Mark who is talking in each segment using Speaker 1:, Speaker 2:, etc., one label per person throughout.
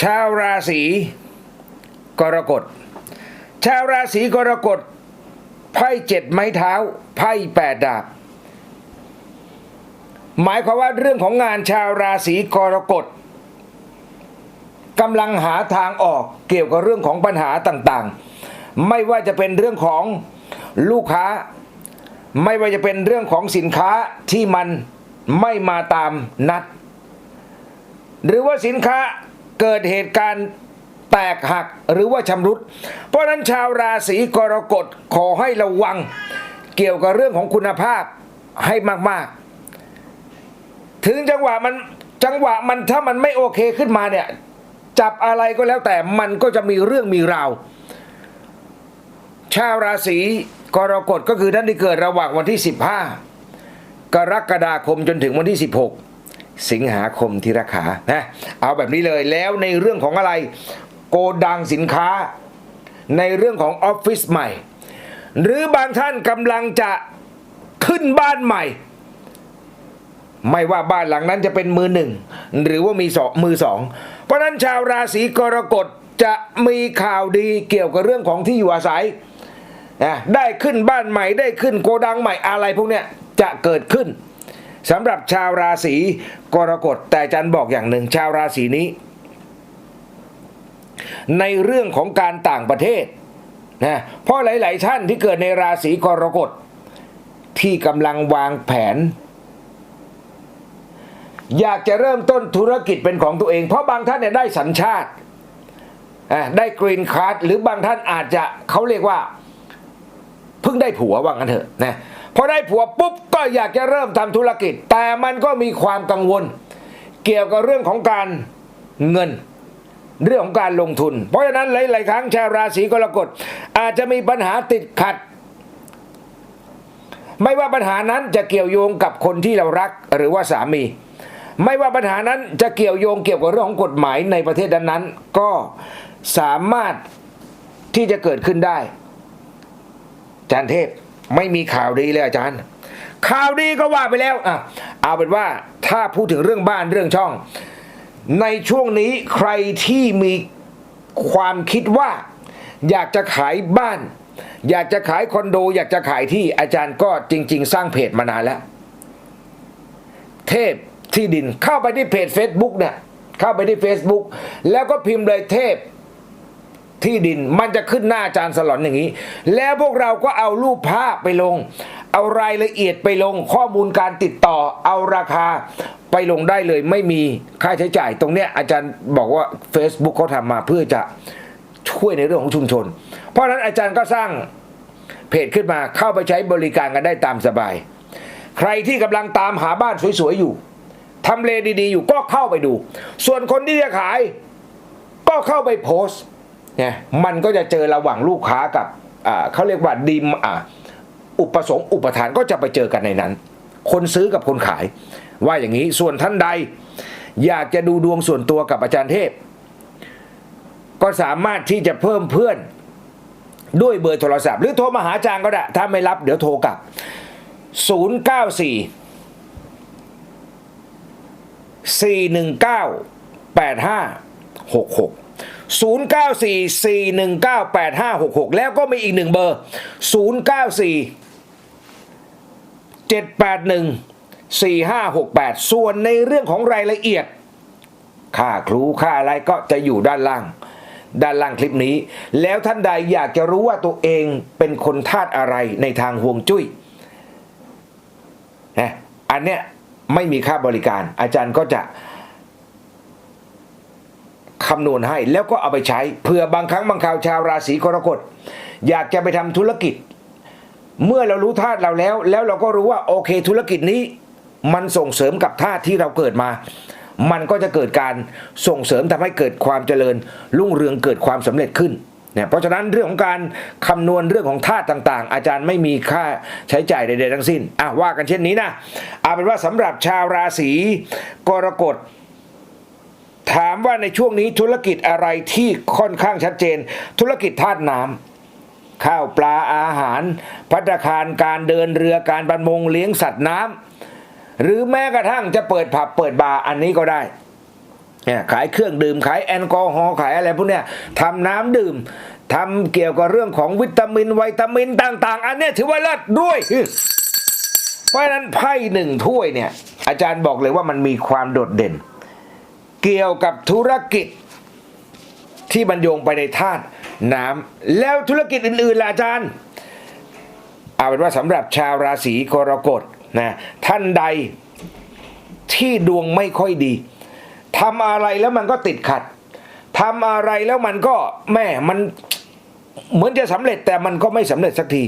Speaker 1: ชาวราศีกรกฎ ชาวราศีกรกฎไพ่เจ็ดไม้เท้าไพ่แปดดาบ หมายความว่าเรื่องของงานชาวราศีกรกฎกำลังหาทางออกเกี่ยวกับเรื่องของปัญหาต่างๆ ไม่ว่าจะเป็นเรื่องของลูกค้า ไม่ว่าจะเป็นเรื่องของสินค้าที่มันไม่มาตามนัด หรือว่าสินค้า เกิดเหตุการณ์แตกหักหรือว่าชำรุด เพราะนั้นชาวราศีกรกฎขอให้ระวัง เกี่ยวกับเรื่องของคุณภาพให้มากๆ ถึงจังหวะมันจังหวะมันถ้ามันไม่โอเคขึ้นมาเนี่ย จับอะไรก็แล้วแต่มันก็จะมีเรื่องมีราว ชาวราศีกรกฎก็คือท่านที่เกิดระหว่างวันที่ 15 กรกฎาคมจนถึงวันที่ 16 สิงหาคมที่ราคานะเอาแบบนี้เลยแล้วในเรื่องของอะไร โกดังสินค้า ในเรื่องของออฟฟิศใหม่ หรือบางท่านกำลังจะขึ้นบ้านใหม่ ไม่ว่าบ้านหลังนั้นจะเป็นมือหนึ่ง หรือว่ามีสองมือสอง เพราะนั้นชาวราศีกรกฎจะมีข่าวดีเกี่ยวกับเรื่องของที่อยู่อาศัยนะได้ขึ้นบ้านใหม่ได้ขึ้นโกดังใหม่อะไรพวกเนี้ยจะเกิดขึ้น สำหรับชาวราศีกรกฎแต่อาจันบอกอย่างหนึ่ง ชาวราศีนี้ ในเรื่องของการต่างประเทศนะเพราะหลาย ๆ ท่านที่เกิดในราศีกรกฎที่กำลังวางแผน อยากจะเริ่มต้นธุรกิจเป็นของตัวเอง เพราะบางท่านเนี่ยได้สัญชาติได้กรีนคาร์ดหรือบางท่านอาจจะเขาเรียกว่า เพิ่งได้ผัวว่างั้นเถอะนะ พอได้ผัวปุ๊บก็อยากจะเริ่มทำธุรกิจ แต่มันก็มีความกังวล เกี่ยวกับเรื่องของการเงิน เรื่องของการลงทุน เพราะฉะนั้นหลาย ๆ ครั้งชาวราศีกรกฎอาจจะมีปัญหาติดขัด ไม่ว่าปัญหานั้นจะเกี่ยวโยงกับคนที่เรารักหรือว่าสามี ไม่ว่าปัญหานั้นจะเกี่ยวโยงเกี่ยวกับเรื่องของกฎหมายในประเทศนั้นๆก็สามารถที่จะเกิดขึ้นได้จารย์เทพ ไม่มีข่าวดีเลยอาจารย์ ข่าวดีก็ว่าไปแล้วอะเอาเป็นว่าถ้าพูดถึงเรื่องบ้านเรื่องช่อง ในช่วงนี้ใครที่มีความคิดว่า อยากจะขายบ้าน อยากจะขายคอนโด อยากจะขายที่อาจารย์ก็จริง ๆ สร้างเพจมานานแล้ว เทพที่ดินเข้าไปที่เพจ Facebook เนี่ยเข้าไปที่ Facebook แล้วก็พิมพ์เลยเทพ ที่ดิน มันจะขึ้นหน้าอาจารย์สลอนอย่างนี้ แล้วพวกเราก็เอารูปภาพไปลง เอารายละเอียดไปลงข้อมูลการติดต่อ เอาราคาไปลงได้เลยไม่มีค่าใช้จ่าย ตรงเนี้ยอาจารย์บอกว่า Facebook เขาทำมาเพื่อจะช่วยในเรื่องของชุมชน เพราะนั้นอาจารย์ก็สร้างเพจขึ้นมาเข้าไปใช้บริการกันได้ตามสบาย ใครที่กำลังตามหาบ้านสวยๆอยู่ทำเลดีๆอยู่ก็เข้าไปดู ส่วนคนที่จะขาย ก็เข้าไปโพสต์ เนี่ยมันก็จะเจอระหว่างลูกค้ากับเขาเรียกว่าดิมอุปสงค์อุปทานก็จะไปเจอกันในนั้น คนซื้อกับคนขาย ว่าอย่างนี้ส่วนท่านใด อยากจะดูดวงส่วนตัวกับอาจารย์เทพ ก็สามารถที่จะเพิ่มเพื่อนด้วยเบอร์โทรศัพท์ หรือโทรมาหาอาจารย์ก็ได้ ถ้าไม่รับเดี๋ยวโทรกลับ 094 419 8566 094 419 8566 แล้วก็มีอีกหนึ่งเบอร์ 094 781 4568 ส่วนในเรื่องของรายละเอียด ค่าครูค่าอะไรก็จะอยู่ด้านล่าง ด้านล่างคลิปนี้ แล้วท่านใดอยากจะรู้ว่าตัวเองเป็นคนธาตุอะไรในทางห่วงจุ้ยนะอันเนี้ยไม่มีค่าบริการ อาจารย์ก็จะ คำนวณให้แล้วก็เอาไปใช้เผื่อบางครั้งบางคราวชาวราศีกรกฎอยากจะไปทำธุรกิจ เมื่อเรารู้ธาตุเราแล้ว แล้วเราก็รู้ว่าโอเคธุรกิจนี้ มันส่งเสริมกับธาตุที่เราเกิดมา มันก็จะเกิดการส่งเสริมทำให้เกิดความเจริญ รุ่งเรืองเกิดความสำเร็จขึ้นเนี่ยเพราะฉะนั้นเรื่องของการคำนวณเรื่องของธาตุต่างๆ อาจารย์ไม่มีค่าใช้จ่ายใดๆทั้งสิ้นอะว่ากันเช่นนี้นะเอาเป็นว่าสำหรับชาวราศีกรกฎ ถามว่าในช่วงนี้ธุรกิจอะไรที่ค่อนข้างชัดเจน ธุรกิจธาตุน้ำข้าวปลาอาหาร พัตตาคารการเดินเรือการประมงเลี้ยงสัตว์น้ำหรือแม้กระทั่งจะเปิดผับเปิดบาร์อันนี้ก็ได้เนี่ยขายเครื่องดื่มขายแอลกอฮอล์ขายอะไรพวกเนี้ยทำน้ำดื่มทำเกี่ยวกับเรื่องของวิตามินวิตามินต่าง ๆ อันนี้ถือว่าเลิศด้วยเพราะฉะนั้นไพ่หนึ่งถ้วยเนี่ย อาจารย์บอกเลยว่ามันมีความโดดเด่น เกี่ยวกับธุรกิจที่บรรยงไปในธาตุน้ำแล้วธุรกิจอื่นๆล่ะอาจารย์ เอาเป็นว่าสำหรับชาวราศีกรกฎนะท่านใดที่ดวงไม่ค่อยดีทำอะไรแล้วมันก็ติดขัดทำอะไรแล้วมันก็แม่มันเหมือนจะสำเร็จแต่มันก็ไม่สำเร็จสักที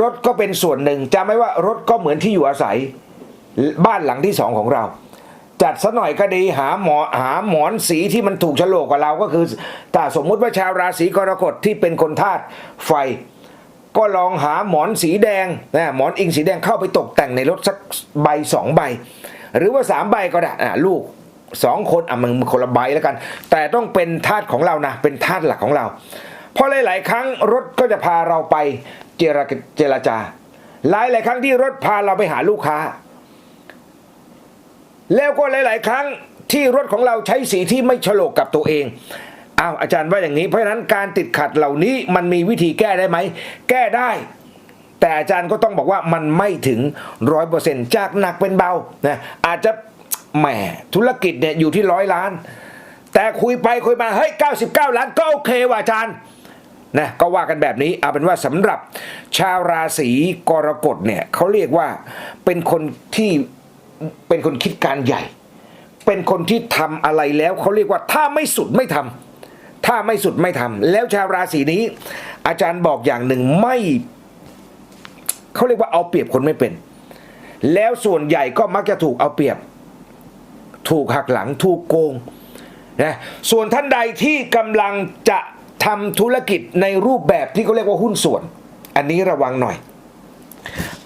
Speaker 1: รถก็เป็นส่วนหนึ่งจำไว้ว่ารถก็เหมือนที่อยู่อาศัย บ้านหลังที่สองของเรา จัดซะหน่อยก็ดีหาหมอหาหมอนสีที่มันถูกโฉลกกับเราก็คือถ้าสมมุติว่าชาวราศีกรกฎที่เป็นคนธาตุไฟ ก็ลองหาหมอนสีแดงนะหมอนอิงสีแดงเข้าไปตกแต่งในรถสักใบสองใบ หรือว่าสามใบก็ได้อะลูกสองคนอะมันคนละใบแล้วกัน แต่ต้องเป็นธาตุของเรานะเป็นธาตุหลักของเรา เพราะหลาย ๆ ครั้งรถก็จะพาเราไปเจรเจรจาหลายหลายๆครั้งที่รถพาเราไปหาลูกค้า แล้วก็หลาย ๆ ครั้งที่รถของเราใช้สีที่ไม่ฉลกกับตัวเองอ้าวอาจารย์ว่าอย่างนี้เพราะฉะนั้นการติดขัดเหล่านี้มันมีวิธีแก้ได้ไหม แก้ได้ แต่อาจารย์ก็ต้องบอกว่ามันไม่ถึงร้อยเปอร์เซ็นต์จากหนักเป็นเบานะอาจจะแหมธุรกิจเนี่ยอยู่ที่ร้อยล้าน แต่คุยไปคุยมาเฮ้ย99ล้านก็โอเคว่ะอาจารย์นะก็ว่ากันแบบนี้เอาเป็นว่าสำหรับชาวราศีกรกฎเนี่ยเขาเรียกว่าเป็นคนที่ เป็นคนคิดการใหญ่ เป็นคนที่ทำอะไรแล้วเขาเรียกว่าถ้าไม่สุดไม่ทำถ้าไม่สุดไม่ทำแล้วชาวราศีนี้ อาจารย์บอกอย่างหนึ่งไม่เขาเรียกว่าเอาเปรียบคนไม่เป็น แล้วส่วนใหญ่ก็มักจะถูกเอาเปรียบ ถูกหักหลังถูกโกงนะส่วนท่านใดที่กำลังจะทำธุรกิจในรูปแบบที่เขาเรียกว่าหุ้นส่วน อันนี้ระวังหน่อย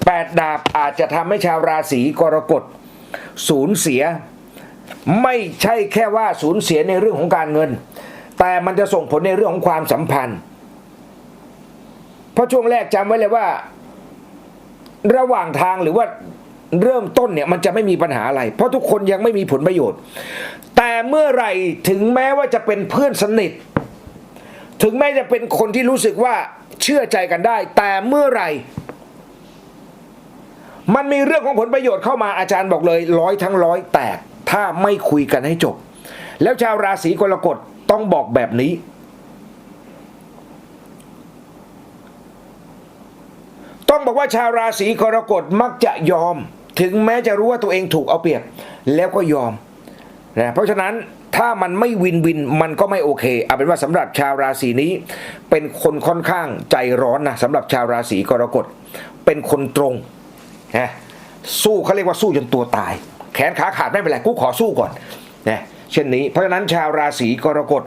Speaker 1: แปดดาบอาจจะทำให้ชาวราศีกรกฎ สูญเสีย ไม่ใช่แค่ว่าสูญเสียในเรื่องของการเงิน แต่มันจะส่งผลในเรื่องของความสัมพันธ์ เพราะช่วงแรกจำไว้เลยว่า ระหว่างทางหรือว่าเริ่มต้นเนี่ยมันจะไม่มีปัญหาอะไร เพราะทุกคนยังไม่มีผลประโยชน์ แต่เมื่อไหร่ถึงแม้ว่าจะเป็นเพื่อนสนิท ถึงแม้จะเป็นคนที่รู้สึกว่าเชื่อใจกันได้ แต่เมื่อไหร่ มันมีเรื่องของผลประโยชน์เข้ามาอาจารย์บอกเลย ร้อยทั้งร้อยแตก ถ้าไม่คุยกันให้จบ แล้วชาวราศีกรกฎต้องบอกแบบนี้ ต้องบอกว่าชาวราศีกรกฎมักจะยอม ถึงแม้จะรู้ว่าตัวเองถูกเอาเปรียบ แล้วก็ยอมนะเพราะฉะนั้นถ้ามันไม่วินวินมันก็ไม่โอเคเอาเป็นว่าสำหรับชาวราศีนี้ เป็นคนค่อนข้างใจร้อนนะสำหรับชาวราศีกรกฎเป็นคนตรง นะสู้เขาเรียกว่าสู้จนตัวตาย แขนขาขาดไม่เป็นไรกูขอสู้ก่อนนะเช่นนี้เพราะฉะนั้นชาวราศีกรกฎ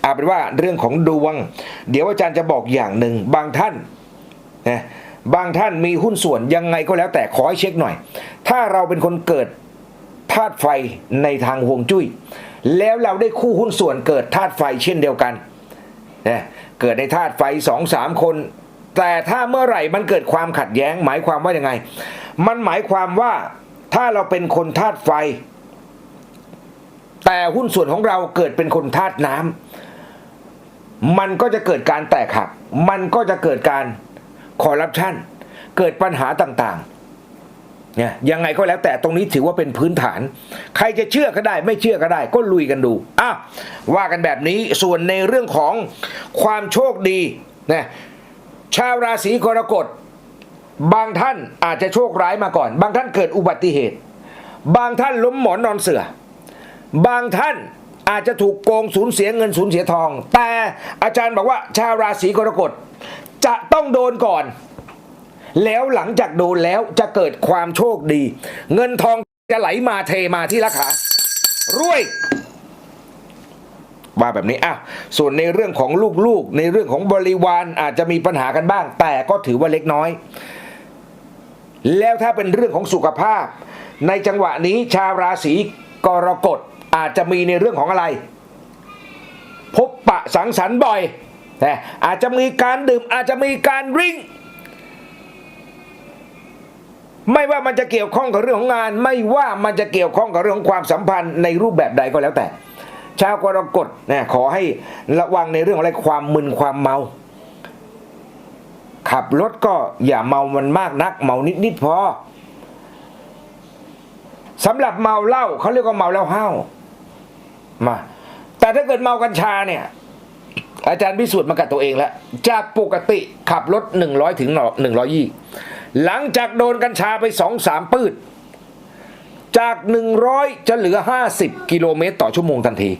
Speaker 1: เอาเป็นว่าเรื่องของดวง เดี๋ยวอาจารย์จะบอกอย่างหนึ่งบางท่านนะบางท่านมีหุ้นส่วนยังไงก็แล้วแต่ขอให้เช็คหน่อย ถ้าเราเป็นคนเกิดธาตุไฟในทางห่วงจุ้ย แล้วเราได้คู่หุ้นส่วนเกิดธาตุไฟเช่นเดียวกันนะเกิดในธาตุไฟสองสามคน แต่ถ้าเมื่อไหร่มันเกิดความขัดแย้ง หมายความว่ายังไง มันหมายความว่าถ้าเราเป็นคนธาตุไฟ แต่หุ้นส่วนของเราเกิดเป็นคนธาตุน้ำมันก็จะเกิดการแตกหัก มันก็จะเกิดการคอร์รัปชันเกิดปัญหาต่างๆเนี่ยยังไงก็แล้วแต่ตรงนี้ถือว่าเป็นพื้นฐาน ใครจะเชื่อก็ได้ ไม่เชื่อก็ได้ ก็ลุยกันดูอะว่ากันแบบนี้ส่วนในเรื่องของความโชคดีนะ ชาวราศีกรกฎบางท่านอาจจะโชคร้ายมาก่อน บางท่านเกิดอุบัติเหตุ บางท่านล้มหมอนนอนเสือ บางท่านอาจจะถูกโกงสูญเสียเงินสูญเสียทอง แต่อาจารย์บอกว่าชาวราศีกรกฎจะต้องโดนก่อน แล้วหลังจากโดนแล้วจะเกิดความโชคดี เงินทองจะไหลมาเทมาที่ราคารวย ว่าแบบนี้อะส่วนในเรื่องของลูกๆ ในเรื่องของบริวารอาจจะมีปัญหากันบ้าง แต่ก็ถือว่าเล็กน้อย แล้วถ้าเป็นเรื่องของสุขภาพ ในจังหวะนี้ชาวราศีกรกฎอาจจะมีในเรื่องของอะไร พบปะสังสรรค์บ่อยแต่อาจจะมีการดื่มอาจจะมีการริ้งไม่ว่ามันจะเกี่ยวข้องกับเรื่องของงาน ไม่ว่ามันจะเกี่ยวข้องกับเรื่องของความสัมพันธ์ในรูปแบบใดก็แล้วแต่ ชาวกรกฎนี่ยขอให้ระวังในเรื่องอะไรความมึนความเมา ขับรถก็อย่าเมามันมากนัก เมานิดๆพอสำหรับเมาเหล้าเขาเรียกว่าเมาแล้วห้าวมา แต่ถ้าเกิดเมากัญชาเนี่ย อาจารย์พิสูจน์มากับตัวเองแล้วจากปกติขับรถ 100 ถึง 120 หลังจากโดนกัญชาไป 2-3 ปืด จาก 100 จะเหลือ 50 กิโลเมตรต่อชั่วโมงทันที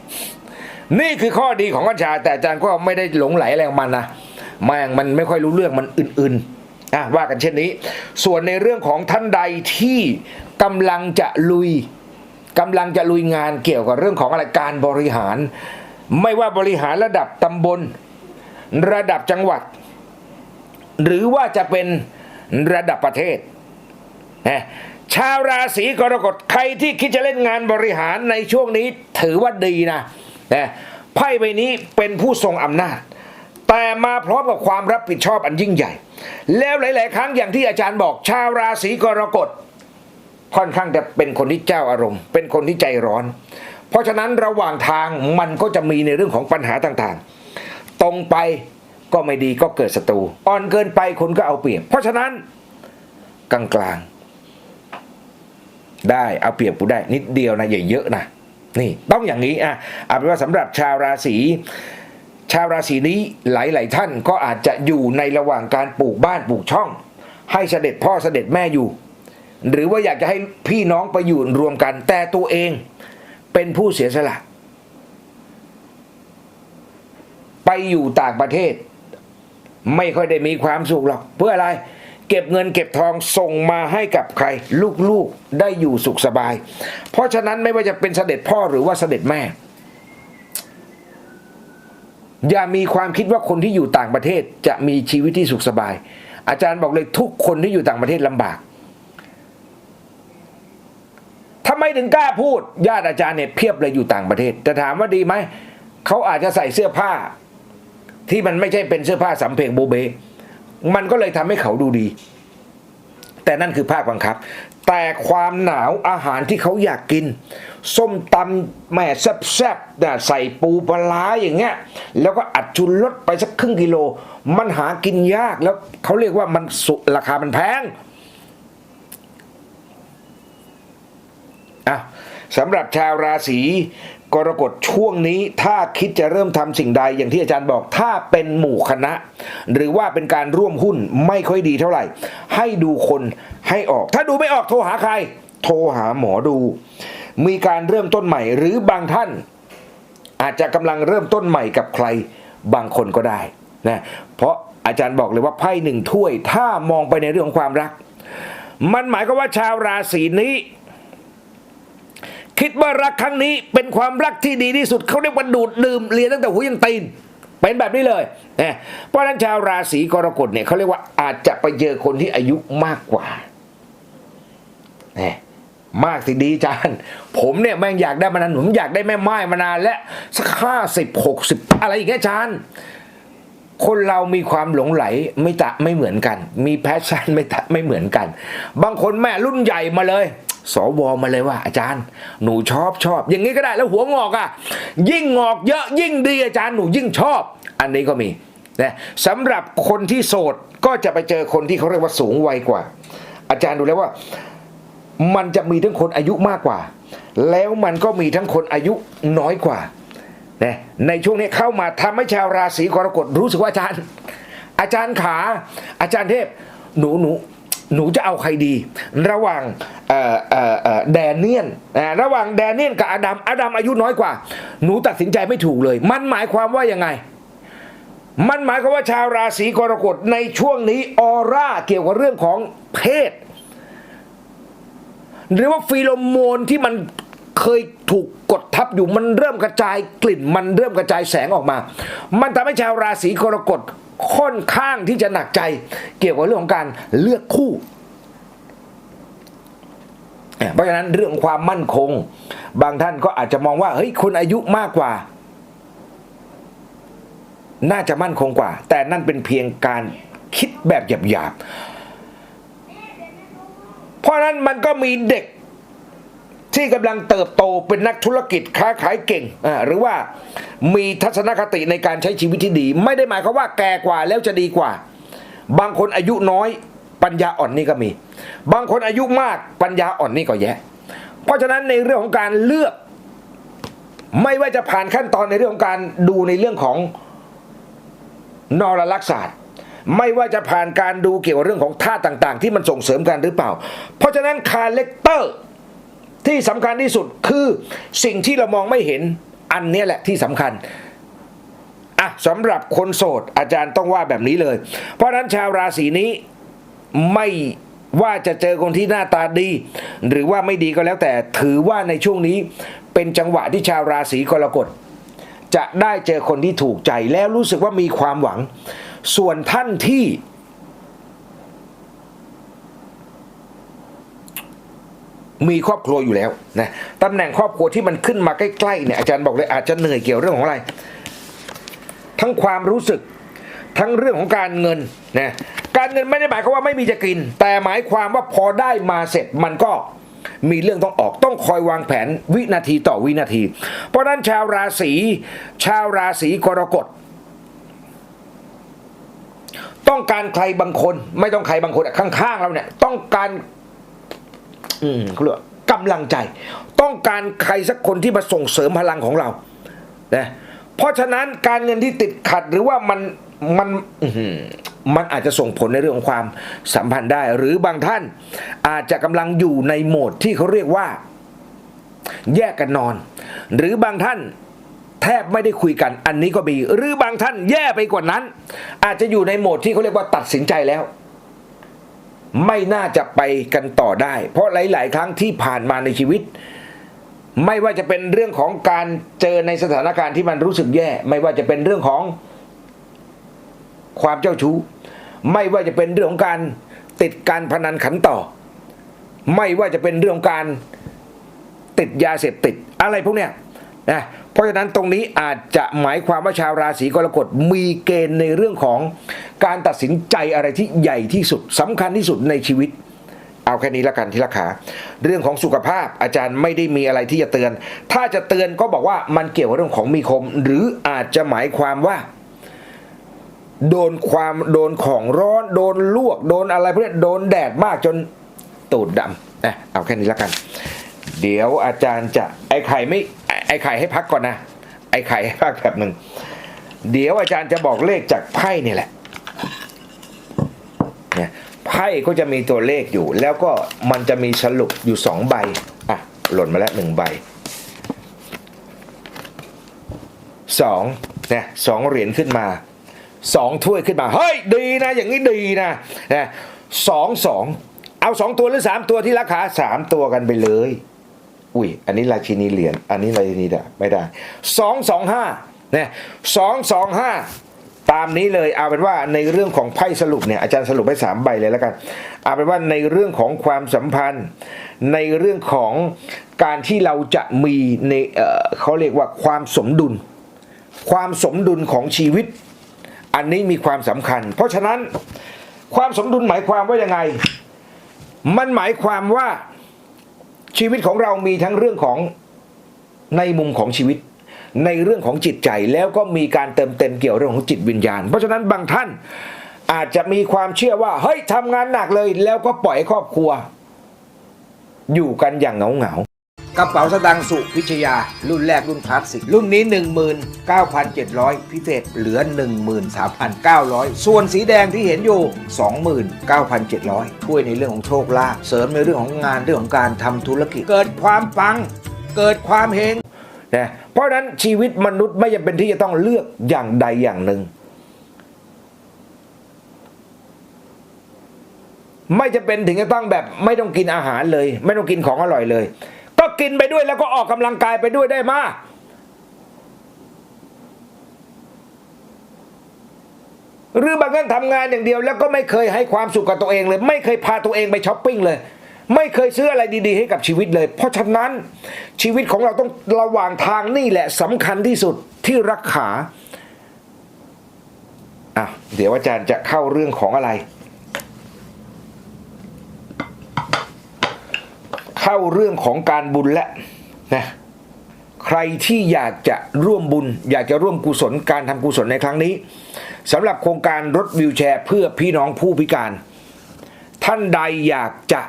Speaker 1: นี่คือข้อดีของกัญชา แต่อาจารย์ก็ไม่ได้หลงไหลอะไรของมันนะแม่งมันไม่ค่อยรู้เรื่องมันอื่นๆอะว่ากันเช่นนี้ ส่วนในเรื่องของท่านใดที่กำลังจะลุยกำลังจะลุยงานเกี่ยวกับเรื่องของอะไรการบริหาร ไม่ว่าบริหารระดับตำบล ระดับจังหวัด หรือว่าจะเป็นระดับประเทศนะ ชาวราศีกรกฎใครที่คิดจะเล่นงานบริหารในช่วงนี้ถือว่าดีนะนะไพ่ใบนี้เป็นผู้ทรงอำนาจ แต่มาพร้อมกับความรับผิดชอบอันยิ่งใหญ่ แล้วหลาย ๆ ครั้งอย่างที่อาจารย์บอก ชาวราศีกรกฎค่อนข้างจะเป็นคนที่เจ้าอารมณ์ เป็นคนที่ใจร้อน เพราะฉะนั้นระหว่างทางมันก็จะมีในเรื่องของปัญหาต่าง ๆ ตรงไปก็ไม่ดีก็เกิดศัตรูอ่อนเกินไปคนก็เอาเปรียบ เพราะฉะนั้นกลางๆ ได้เอาเปรียบกูได้นิดเดียวนะอย่าเยอะนะนี่ต้องอย่างนี้อะเอาเป็นว่าสำหรับชาวราศีชาวราศีนี้หลาย ๆ ท่านก็อาจจะอยู่ในระหว่างการปลูกบ้านปลูกช่อง ให้เสด็จพ่อเสด็จแม่อยู่ หรือว่าอยากจะให้พี่น้องไปอยู่รวมกัน แต่ตัวเองเป็นผู้เสียสละ ไปอยู่ต่างประเทศ ไม่ค่อยได้มีความสุขหรอก เพื่ออะไร เก็บเงินเก็บทองส่งมาให้กับใคร ลูกๆได้อยู่สุขสบาย เพราะฉะนั้นไม่ว่าจะเป็นเสด็จพ่อหรือว่าเสด็จแม่ อย่ามีความคิดว่าคนที่อยู่ต่างประเทศจะมีชีวิตที่สุขสบาย อาจารย์บอกเลยทุกคนที่อยู่ต่างประเทศลำบากทำไมถึงกล้าพูดญาติอาจารย์เนี่ยเพียบเลยอยู่ต่างประเทศแต่ถามว่าดีไหมเขาอาจจะใส่เสื้อผ้า ที่มันไม่ใช่เป็นเสื้อผ้าสำเพ็งโบเบ มันก็เลยทำให้เขาดูดี แต่นั่นคือภาคบังคับ แต่ความหนาวอาหารที่เขาอยากกิน ส้มตำแม่แซ่บๆน่ะใส่ปูปลาร้าอย่างเงี้ย แล้วก็อัดชุนลดไปสักครึ่งกิโล มันหากินยากแล้วเขาเรียกว่ามันสุราคามันแพงอะสำหรับชาวราศี กรกฎช่วงนี้ถ้าคิดจะเริ่มทำสิ่งใดอย่างที่อาจารย์บอกถ้าเป็นหมู่คณะ หรือว่าเป็นการร่วมหุ้นไม่ค่อยดีเท่าไหร่ ให้ดูคนให้ออก ถ้าดูไม่ออกโทรหาใคร โทรหาหมอดู มีการเริ่มต้นใหม่ หรือบางท่าน อาจจะกำลังเริ่มต้นใหม่กับใครบางคนก็ได้นะเพราะอาจารย์บอกเลยว่าไพ่หนึ่งถ้วย ถ้ามองไปในเรื่องของความรัก มันหมายก็ว่าชาวราศีนี้ คิดว่ารักครั้งนี้เป็นความรักที่ดีที่สุดเขาเรียกว่าดูดดื่มเรียนตั้งแต่หูยันตีนเป็นแบบนี้เลยนะเพราะนั้นชาวราศีกรกฎเนี่ยเขาเรียกว่าอาจจะไปเจอคนที่อายุมากกว่านะมากสิดีจานผมเนี่ยแม่งอยากได้มานานผมอยากได้แม่ไม้มานานแล้วสักห้าสิบหกสิบอะไรอย่างเงี้ยจานคนเรามีความหลงไหลไม่ตะไม่เหมือนกัน มีแพชชั่นไม่ตะไม่เหมือนกัน บางคนแม่รุ่นใหญ่มาเลย สวมาเลยว่าอาจารย์ หนูชอบชอบ อย่างนี้ก็ได้แล้วหัวงอกอะ ยิ่งงอกเยอะยิ่งดีอาจารย์หนูยิ่งชอบ อันนี้ก็มีนะสำหรับคนที่โสดก็จะไปเจอคนที่เขาเรียกว่าสูงวัยกว่า อาจารย์ดูแล้วว่า มันจะมีทั้งคนอายุมากกว่า แล้วมันก็มีทั้งคนอายุน้อยกว่านะในช่วงนี้เข้ามาทำให้ชาวราศีกรกฎรู้สึกว่าอาจารย์ อาจารย์ขา อาจารย์เทพ หนูหนู หนูจะเอาใครดี ระหว่างเอ่อเอ่อเอ่อแดเนียนระหว่างแดเนียนกับอดัมอดัมอายุน้อยกว่า หนูตัดสินใจไม่ถูกเลย มันหมายความว่ายังไง มันหมายความว่าชาวราศีกรกฎในช่วงนี้ออร่าเกี่ยวกับเรื่องของเพศ หรือว่าฟีโรโมนที่มันเคยถูกกดทับอยู่มันเริ่มกระจายกลิ่น มันเริ่มกระจายแสงออกมา มันทำให้ชาวราศีกรกฎ ค่อนข้างที่จะหนักใจ เกี่ยวกับเรื่องของการเลือกคู่เนี่ยเพราะฉะนั้นเรื่องความมั่นคง บางท่านก็อาจจะมองว่าเฮ้ยคุณอายุมากกว่า น่าจะมั่นคงกว่า แต่นั่นเป็นเพียงการคิดแบบหยาบๆเพราะฉะนั้นมันก็มีเด็ก ที่กำลังเติบโตเป็นนักธุรกิจค้าขายเก่ง หรือว่ามีทัศนคติในการใช้ชีวิตที่ดี ไม่ได้หมายความว่าแก่กว่าแล้วจะดีกว่า บางคนอายุน้อยปัญญาอ่อนนี่ก็มี บางคนอายุมากปัญญาอ่อนนี่ก็แย่เพราะฉะนั้นในเรื่องของการเลือก ไม่ว่าจะผ่านขั้นตอนในเรื่องของการดูในเรื่องของนรลักษศาสตร์ไม่ว่าจะผ่านการดูเกี่ยวกับเรื่องของท่าตุต่าง ๆ ที่มันส่งเสริมกันหรือเปล่า เพราะฉะนั้นคาแรคเตอร์ ที่สำคัญที่สุดคือสิ่งที่เรามองไม่เห็นอันนี้แหละที่สำคัญอะสำหรับคนโสดอาจารย์ต้องว่าแบบนี้เลย เพราะฉะนั้นชาวราศีนี้ไม่ว่าจะเจอคนที่หน้าตาดี หรือว่าไม่ดีก็แล้วแต่ถือว่าในช่วงนี้เป็นจังหวะที่ชาวราศีกรกฎจะได้เจอคนที่ถูกใจแล้วรู้สึกว่ามีความหวัง ส่วนท่านที่ มีครอบครัวอยู่แล้วนะตำแหน่งครอบครัวที่มันขึ้นมาใกล้ๆเนี่ยอาจารย์บอกเลยอาจจะเหนื่อยเกี่ยวเรื่องของอะไร ทั้งความรู้สึกทั้งเรื่องของการเงินนะการเงินไม่ได้หมายความว่าไม่มีจะกิน แต่หมายความว่าพอได้มาเสร็จมันก็มีเรื่องต้องออกต้องคอยวางแผนวินาทีต่อวินาที เพราะนั้นชาวราศีชาวราศีกรกฎต้องการใครบางคน ไม่ต้องใครบางคนข้างๆเราเนี่ยต้องการ เขาเรียกว่ากำลังใจ ต้องการใครสักคนที่มาส่งเสริมพลังของเรานะเพราะฉะนั้นการเงินที่ติดขัดหรือว่ามันมันมันอาจจะส่งผลในเรื่องของความสัมพันธ์ได้ หรือบางท่านอาจจะกำลังอยู่ในโหมดที่เขาเรียกว่า แยกกันนอน หรือบางท่านแทบไม่ได้คุยกันอันนี้ก็มี หรือบางท่านแย่ไปกว่านั้น อาจจะอยู่ในโหมดที่เขาเรียกว่าตัดสินใจแล้ว ไม่น่าจะไปกันต่อได้ เพราะหลาย ๆ ครั้งที่ผ่านมาในชีวิต ไม่ว่าจะเป็นเรื่องของการเจอในสถานการณ์ที่มันรู้สึกแย่ ไม่ว่าจะเป็นเรื่องของความเจ้าชู้ ไม่ว่าจะเป็นเรื่องของการติดการพนันขันต่อ ไม่ว่าจะเป็นเรื่องของการติดยาเสพติดอะไรพวกเนี้ยนะเพราะฉะนั้นตรงนี้อาจจะหมายความว่าชาวราศีกรกฎมีเกณฑ์ในเรื่องของ การตัดสินใจอะไรที่ใหญ่ที่สุดสำคัญที่สุดในชีวิต เอาแค่นี้ละกันที่ราคาเรื่องของสุขภาพอาจารย์ไม่ได้มีอะไรที่จะเตือน ถ้าจะเตือนก็บอกว่ามันเกี่ยวกับเรื่องของมีคม หรืออาจจะหมายความว่า โดนความโดนของร้อน โดนลวก โดนอะไรพวกนี้โดนแดดมากจนตูดดำนะเอาแค่นี้ละกัน เดี๋ยวอาจารย์จะไอ้ไข่ไม่ไอ้ไอ้ไข่ให้พักก่อนนะไอ้ไข่ให้พักแบบหนึ่งเดี๋ยวอาจารย์จะบอกเลขจากไพ่นี่แหละ เนี่ยไพ่ก็จะมีตัวเลขอยู่ แล้วก็มันจะมีสรุปอยู่สองใบอะหล่นมาแล้วหนึ่งใบสองเนี่ยสองเหรียญขึ้นมาสองถ้วยขึ้นมา เฮ้ย ดีนะ อย่างนี้ดีนะนะสองสองเอาสองตัวหรือสามตัวที่ราคาสามตัวกันไปเลย อุ้ย อันนี้ราชินีเหรียญอันนี้ราชินีดาไม่ได้สองสองห้าเนี่ยสองสองห้า ตามนี้เลยเอาเป็นว่าในเรื่องของไพ่สรุปเนี่ยอาจารย์สรุปให้สามใบเลยแล้วกันเอาเป็นว่าในเรื่องของความสัมพันธ์ ในเรื่องของการที่เราจะมีในเเขาเรียกว่าความสมดุล ความสมดุลของชีวิต อันนี้มีความสำคัญ เพราะฉะนั้นความสมดุลหมายความว่ายังไง มันหมายความว่าชีวิตของเรามีทั้งเรื่องของในมุมของชีวิต ในเรื่องของจิตใจแล้วก็มีการเติมเต็มเกี่ยวเรื่องของจิตวิญญาณ เพราะฉะนั้นบางท่านอาจจะมีความเชื่อว่าเฮ้ยทำงานหนักเลย แล้วก็ปล่อยให้ครอบครัว อยู่กันอย่างเหงาเหงากระเป๋าสตางค์สุพิชยา รุ่นแรกรุ่นคลาสสิก รุ่นนี้ 19,700 พิเศษเหลือ 13,900 ส่วนสีแดงที่เห็นอยู่ 29,700 ช่วยในเรื่องของโชคลาภเสริมในเรื่องของงานเรื่องของการทำธุรกิจ เกิดความปัง เกิดความเฮง นะเพราะนั้นชีวิตมนุษย์ไม่จำเป็นที่จะต้องเลือกอย่างใดอย่างหนึ่ง ไม่จะเป็นถึงจะต้องแบบไม่ต้องกินอาหารเลย ไม่ต้องกินของอร่อยเลย ก็กินไปด้วยแล้วก็ออกกำลังกายไปด้วยได้มาหรือบางท่านทำงานอย่างเดียวแล้วก็ไม่เคยให้ความสุขกับตัวเองเลย ไม่เคยพาตัวเองไปช้อปปิ้งเลย ไม่เคยซื้ออะไรดีๆ ให้กับชีวิตเลย เพราะฉะนั้นชีวิตของเราต้องระหว่างทางนี่แหละสำคัญที่สุดที่รักขาอะเดี๋ยวอาจารย์จะเข้าเรื่องของอะไร เข้าเรื่องของการบุญแล้วนะใครที่อยากจะร่วมบุญ อยากจะร่วมกุศลการทำกุศลในครั้งนี้สำหรับโครงการรถวิวแชร์ เพื่อพี่น้องผู้พิการ ท่านใดอยากจะ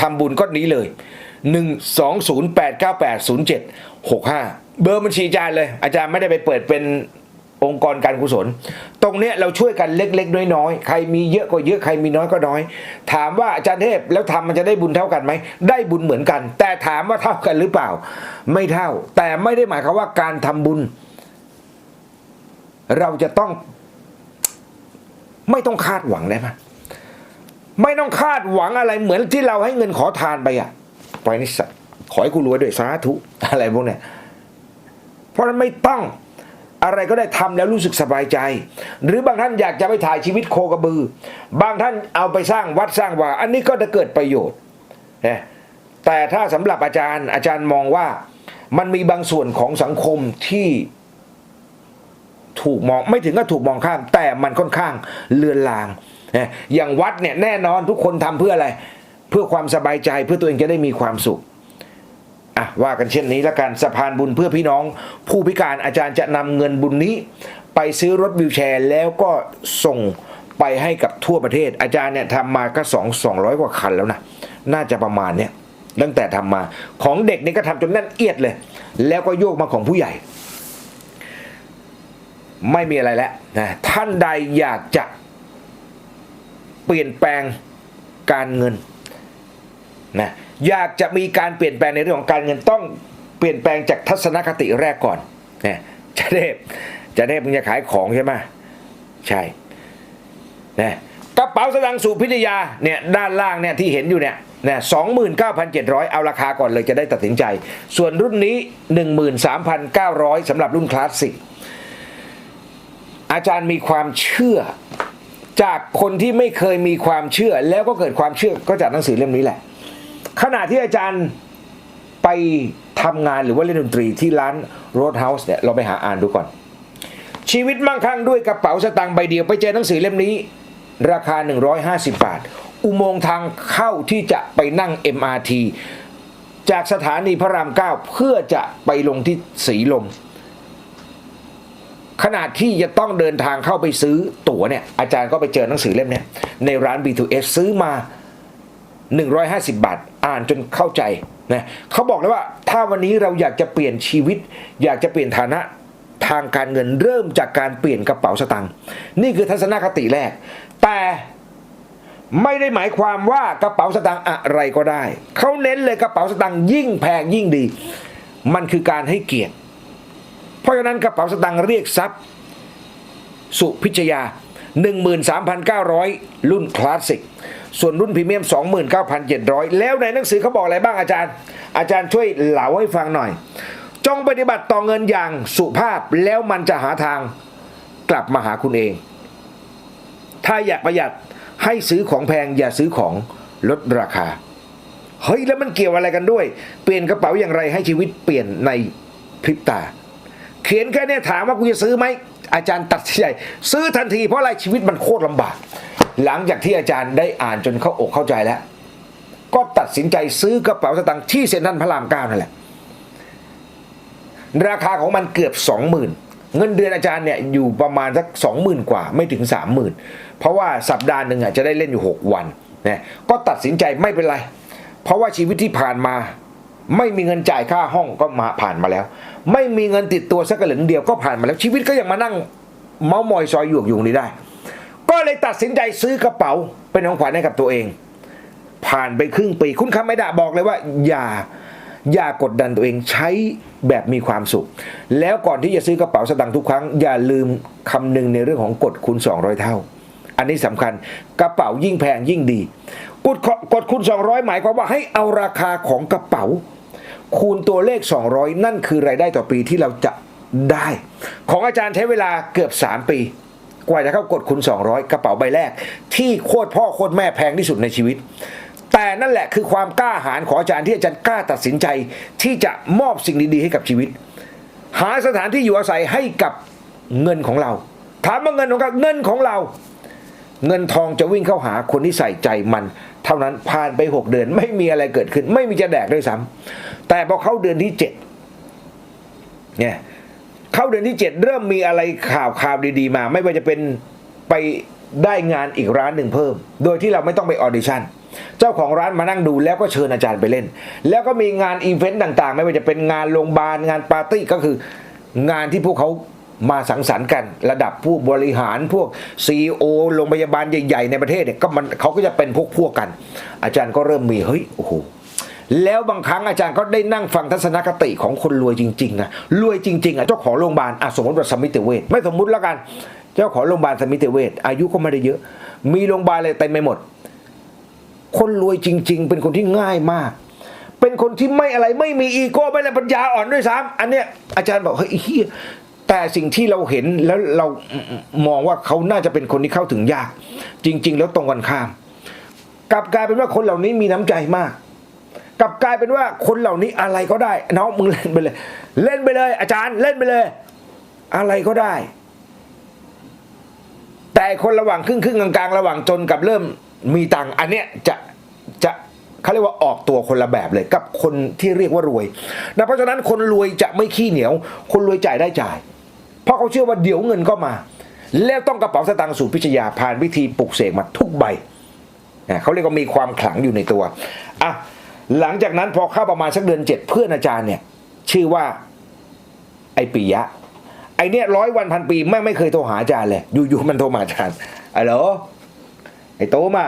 Speaker 1: ทำบุญก็นี้เลย 1 2 0 8 9 8 0 7 6 5 เบอร์บัญชีอาจารย์เลย อาจารย์ไม่ได้ไปเปิดเป็นองค์กรการกุศล ตรงเนี้ยเราช่วยกันเล็กๆ น้อยๆ ใครมีเยอะก็เยอะ ใครมีน้อยก็น้อย ถามว่าอาจารย์เทพแล้วทำมันจะได้บุญเท่ากันไหม ได้บุญเหมือนกัน แต่ถามว่าเท่ากันหรือเปล่า ไม่เท่า แต่ไม่ได้หมายความว่าการทำบุญ เราจะต้อง ไม่ต้องคาดหวังได้ไหม ไม่ต้องคาดหวังอะไรเหมือนที่เราให้เงินขอทานไปอะปล่อยนี่สัตขอให้กูรวยด้วยสาธุอะไรพวกเนี้ยเพราะนั้นไม่ต้องอะไรก็ได้ทำแล้วรู้สึกสบายใจ หรือบางท่านอยากจะไปถ่ายชีวิตโคกระบือ บางท่านเอาไปสร้างวัดสร้างว่าอันนี้ก็จะเกิดประโยชน์นะแต่ถ้าสำหรับอาจารย์อาจารย์มองว่ามันมีบางส่วนของสังคมที่ถูกมองไม่ถึงก็ถูกมองข้าม แต่มันค่อนข้างเลือนลาง อย่างวัดเนี่ยแน่นอนทุกคนทำเพื่ออะไร เพื่อความสบายใจเพื่อตัวเองจะได้มีความสุขอะว่ากันเช่นนี้แล้วกันสะพานบุญเพื่อพี่น้อง ผู้พิการอาจารย์จะนำเงินบุญนี้ ไปซื้อรถวิวแชร์ แล้วก็ส่งไปให้กับทั่วประเทศ อาจารย์เนี่ยทำมาก็สองสองร้อยกว่าคันแล้วนะน่าจะประมาณเนี่ยตั้งแต่ทำมาของเด็กนี่ก็ทำจนแน่นเอียดเลย แล้วก็โยกมาของผู้ใหญ่ ไม่มีอะไรแล้วนะท่านใดอยากจะ เปลี่ยนแปลงการเงินนะอยากจะมีการเปลี่ยนแปลงในเรื่องของการเงินต้องเปลี่ยนแปลงจากทัศนคติแรกก่อนนะจะได้จะได้มึงจะขายของใช่ไหมใช่นะกระเป๋าสตางค์สู่พิทยาเนี่ยด้านล่างเนี่ยที่เห็นอยู่เนี่ยนะสองหมื่นเก้าพันเจ็ดร้อยเอาราคาก่อนเลยจะได้ตัดสินใจ ส่วนรุ่นนี้หนึ่งหมื่นสามพันเก้าร้อยสำหรับรุ่นคลาสสิกอาจารย์มีความเชื่อ จากคนที่ไม่เคยมีความเชื่อ แล้วก็เกิดความเชื่อก็จากหนังสือเล่มนี้แหละ ขณะที่อาจารย์ไปทำงานหรือว่าเล่นดนตรีที่ร้านโรดเฮาส์เนี่ยเราไปหาอ่านดูก่อน ชีวิตมั่งคั่งด้วยกระเป๋าสตางค์ใบเดียวไปเจอหนังสือเล่มนี้ ราคา 150 บาท อุโมงค์ทางเข้าที่จะไปนั่ง MRT จากสถานีพระราม 9 เพื่อจะไปลงที่สีลม ขนาดที่จะต้องเดินทางเข้าไปซื้อตั๋วเนี่ยอาจารย์ก็ไปเจอหนังสือเล่มนี้ในร้าน B2S ซื้อมา 150 บาท อ่านจนเข้าใจนะเขาบอกเลยว่าถ้าวันนี้เราอยากจะเปลี่ยนชีวิต อยากจะเปลี่ยนฐานะทางการเงินเริ่มจากการเปลี่ยนกระเป๋าสตางค์นี่คือทัศนคติแรก แต่ไม่ได้หมายความว่ากระเป๋าสตางค์อะไรก็ได้ เขาเน้นเลยกระเป๋าสตางค์ยิ่งแพงยิ่งดี มันคือการให้เกียรติ เพราะฉะนั้นกระเป๋าสตางค์เรียกทรัพย์ สุพิชยา 13,900 รุ่นคลาสสิก ส่วนรุ่นพรีเมียม 29,700 แล้วในหนังสือเขาบอกอะไรบ้างอาจารย์ อาจารย์ช่วยเหลาให้ฟังหน่อย จงปฏิบัติต่อเงินอย่างสุภาพแล้วมันจะหาทางกลับมาหาคุณเอง ถ้าอยากประหยัดให้ซื้อของแพงอย่าซื้อของลดราคา เฮ้ย แล้วมันเกี่ยวอะไรกันด้วย เปลี่ยนกระเป๋าอย่างไรให้ชีวิตเปลี่ยนในพริบตา เขียนแค่เนี้ยถามว่ากูจะซื้อไหมอาจารย์ตัดสินใจซื้อทันทีเพราะอะไรชีวิตมันโคตรลำบาก หลังจากที่อาจารย์ได้อ่านจนเข้าอกเข้าใจแล้ว ก็ตัดสินใจซื้อกระเป๋าสตางค์ที่เซ็นทรัลพระรามเก้านั่นแหละราคาของมันเกือบสองหมื่นเงินเดือนอาจารย์เนี่ยอยู่ประมาณสักสองหมื่นกว่าไม่ถึงสามหมื่นเพราะว่าสัปดาห์หนึ่งอะจะได้เล่นอยู่หกวันนะก็ตัดสินใจไม่เป็นไร เพราะว่าชีวิตที่ผ่านมา ไม่มีเงินจ่ายค่าห้องก็มาผ่านมาแล้ว ไม่มีเงินติดตัวสักกระหลึงเดียวก็ผ่านมาแล้ว ชีวิตก็ยังมานั่ง เมามอยซอยหยวกยุงนี้ได้ ก็เลยตัดสินใจซื้อกระเป๋าเป็นของขวัญให้กับตัวเอง ผ่านไปครึ่งปี คุณคำไม่ดาบอกเลยว่า อย่าอย่ากดดันตัวเองใช้แบบมีความสุข แล้วก่อนที่จะซื้อกระเป๋าสตางค์ทุกครั้ง อย่าลืมคำนึงในเรื่องของกฎคูณ200 เท่า อันนี้สำคัญกระเป๋ายิ่งแพงยิ่งดีกฎกฎคูณ200 หมายความว่าให้เอาราคาของกระเป๋า คูณตัวเลข 200 นั่นคือรายได้ต่อปีที่เราจะได้ ของอาจารย์ใช้เวลาเกือบ 3 ปี กว่าจะเข้ากฎคูณ 200 กระเป๋าใบแรก ที่โคตรพ่อโคตรแม่แพงที่สุดในชีวิต แต่นั่นแหละคือความกล้าหาญของอาจารย์ที่อาจารย์กล้าตัดสินใจ ที่จะมอบสิ่งดีๆให้กับชีวิต หาสถานที่อยู่อาศัยให้กับเงินของเรา ถามว่าเงินของเราเงินของเรา เงินทองจะวิ่งเข้าหาคนที่ใส่ใจมัน เท่านั้นผ่านไปหกเดือนไม่มีอะไรเกิดขึ้น ไม่มีจะแดกด้วยซ้ำ แต่พอเข้าเดือนที่เจ็ดเนี่ยเข้าเดือนที่7เริ่มมีอะไรข่าวข่าวดีๆมา ไม่ว่าจะเป็นไปได้งานอีกร้านหนึ่งเพิ่ม โดยที่เราไม่ต้องไปออดิชั่นเจ้าของร้านมานั่งดูแล้วก็เชิญอาจารย์ไปเล่น แล้วก็มีงานอีเวนต์ต่างๆ ไม่ว่าจะเป็นงานโรงพยาบาลงานปาร์ตี้ก็คืองานที่พวกเขามาสังสรรค์กัน ระดับผู้บริหารพวก CEO โรงพยาบาลใหญ่ ๆ ในประเทศเนี่ยก็มันเขาก็จะเป็นพวกพวกกัน อาจารย์ก็เริ่มมีเฮ้ยโอ้โห แล้วบางครั้งอาจารย์ก็ได้นั่งฟังทัศนคติของคนรวยจริงๆนะรวยจริงๆอะเจ้าของโรงพยาบาลอะสมมติว่าสมิติเวชไม่สมมุติแล้วกัน เจ้าของโรงพยาบาลสมิติเวชอายุก็ไม่ได้เยอะ มีโรงพยาบาลอะไรเต็มไปหมด คนรวยจริง ๆ เป็นคนที่ง่ายมาก เป็นคนที่ไม่อะไรไม่มีอีโก้ไม่อะไรปัญญาอ่อนด้วยซ้ำอันเนี้ยอาจารย์บอกเฮ้ยเหี้แต่สิ่งที่เราเห็นแล้วเรามองว่าเขาน่าจะเป็นคนที่เข้าถึงยาก จริง ๆ แล้วตรงกันข้ามกลับกลายเป็นว่าคนเหล่านี้มีน้ำใจมาก กลับกลายเป็นว่าคนเหล่านี้อะไรก็ได้ น้องมึงเล่นไปเลย เล่นไปเลย อาจารย์เล่นไปเลย อะไรก็ได้ แต่คนระหว่างครึ่งครึ่งกลางๆระหว่างจนกับเริ่มมีตังอันเนี้ยจะจะเขาเรียกว่าออกตัวคนละแบบเลยกับคนที่เรียกว่ารวยนะเพราะฉะนั้นคนรวยจะไม่ขี้เหนียว คนรวยจ่ายได้จ่าย เพราะเขาเชื่อว่าเดี๋ยวเงินก็มา แล้วต้องกระเป๋าสตางค์สู่พิชยาผ่านวิธีปลุกเสกมาทุกใบนะเขาเรียกว่ามีความขลังอยู่ในตัวอะ หลังจากนั้นพอเข้าประมาณสักเดือนเจ็ดเพื่อนอาจารย์เนี่ย ชื่อว่าไอปิยะ ไอเนี่ยร้อยวันพันปีแม่ไม่เคยโทรหาอาจารย์เลยอยู่ๆมันโทรมาอาจารย์อะโหลไอโตมา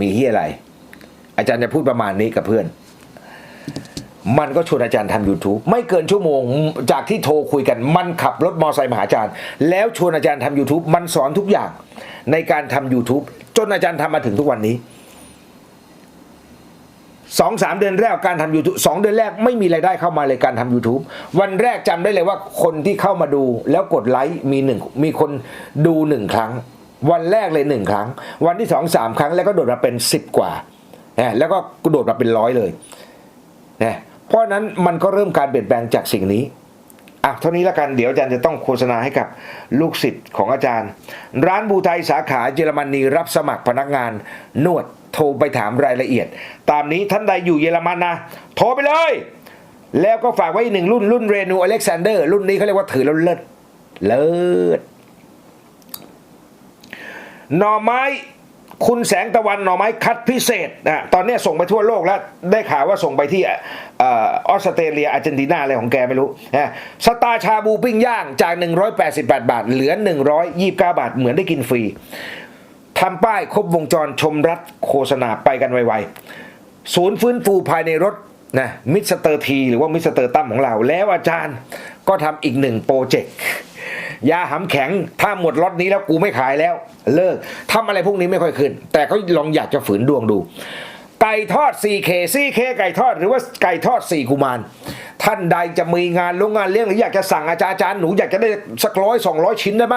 Speaker 1: มีเฮียอะไร อาจารย์จะพูดประมาณนี้กับเพื่อน มันก็ชวนอาจารย์ทำ YouTube ไม่เกินชั่วโมงจากที่โทรคุยกัน มันขับรถมอไซค์มาหาอาจารย์ แล้วชวนอาจารย์ทำ YouTube มันสอนทุกอย่างในการทำ YouTube จนอาจารย์ทำมาถึงทุกวันนี้ สองสามเดือนแรกการทำ YouTube สองเดือนแรกไม่มีรายได้เข้ามาเลยการทำ YouTube วันแรกจำได้เลยว่าคนที่เข้ามาดูแล้วกดไลค์มีหนึ่งมีคนดูหนึ่งครั้ง วันแรกเลยหนึ่งครั้ง วันที่สองสามครั้งแล้วก็โดดมาเป็นสิบกว่านะแล้วก็กระโดดมาเป็นร้อยเลยนะเพราะฉะนั้นมันก็เริ่มการเปลี่ยนแปลงจากสิ่งนี้อะเท่านี้ละกันเดี๋ยวอาจารย์จะต้องโฆษณาให้กับลูกศิษย์ของอาจารย์ ร้านบูไทยสาขาเยอรมนีรับสมัครพนักงานนวด โทรไปถามรายละเอียด ตามนี้ท่านใดอยู่เยอรมันนะ โทรไปเลย แล้วก็ฝากไว้อีกหนึ่งรุ่นรุ่นเรนูอเล็กซานเดอร์รุ่นนี้เขาเรียกว่าถือแล้วเลิศเลิศหน่อไม้คุณแสงตะวันหน่อไม้คัดพิเศษนะตอนนี้ส่งไปทั่วโลกแล้ว ได้ข่าวว่าส่งไปที่ออสเตรเลียอาร์เจนตินาอะไรของแกไม่รู้นะสตาชาบูปิ้งย่างจาก 188 บาท เหลือ 129 บาท เหมือนได้กินฟรี ทำป้ายครบวงจรชมรัฐโฆษณาไปกันไวๆ ศูนย์ฟื้นฟูภายในรถนะมิสเตอร์ทีหรือว่ามิสเตอร์ตั้มของเรา แล้วอาจารย์ก็ทำอีกหนึ่งโปรเจกต์ยาหำแข็งถ้าหมดล็อตนี้แล้วกูไม่ขายแล้ว เลิกทำอะไรพวกนี้ไม่ค่อยขึ้น แต่ก็ลองอยากจะฝืนดวงดู ไก่ทอด 4K 4K ไก่ทอดหรือว่าไก่ทอด 4 กุมาร ท่านใดจะมีงานโรงงานเลี้ยงหรืออยากจะสั่งอาจารย์อาจารย์หนูอยากจะได้สักร้อยสองร้อยชิ้นได้ไหม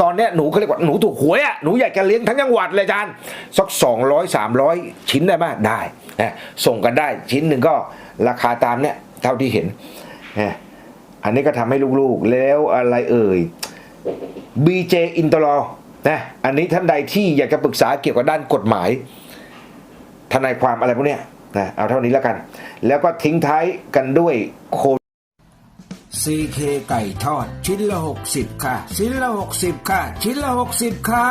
Speaker 1: ตอนนี้หนูเขาเรียกว่าหนูถูกหวยอะหนูอยากจะเลี้ยงทั้งจังหวัดเลยอาจารย์สักสองร้อยสามร้อยชิ้นได้ไหมได้นะส่งกันได้ชิ้นหนึ่งก็ราคาตามเนี้ยเท่าที่เห็นนะอันนี้ก็ทำให้ลูกๆ แล้วอะไรเอ่ย BJ อินตลอนะอันนี้ท่านใดที่อยากจะปรึกษาเกี่ยวกับด้านกฎหมาย ทนายความอะไรพวกเนี้ยนะเอาเท่านี้แล้วกัน แล้วก็ทิ้งท้ายกันด้วยโค CK ไก่ทอด ชิ้นละ 60 ค่ะ ชิ้นละ 60 ค่ะ ชิ้นละ 60 ค่ะ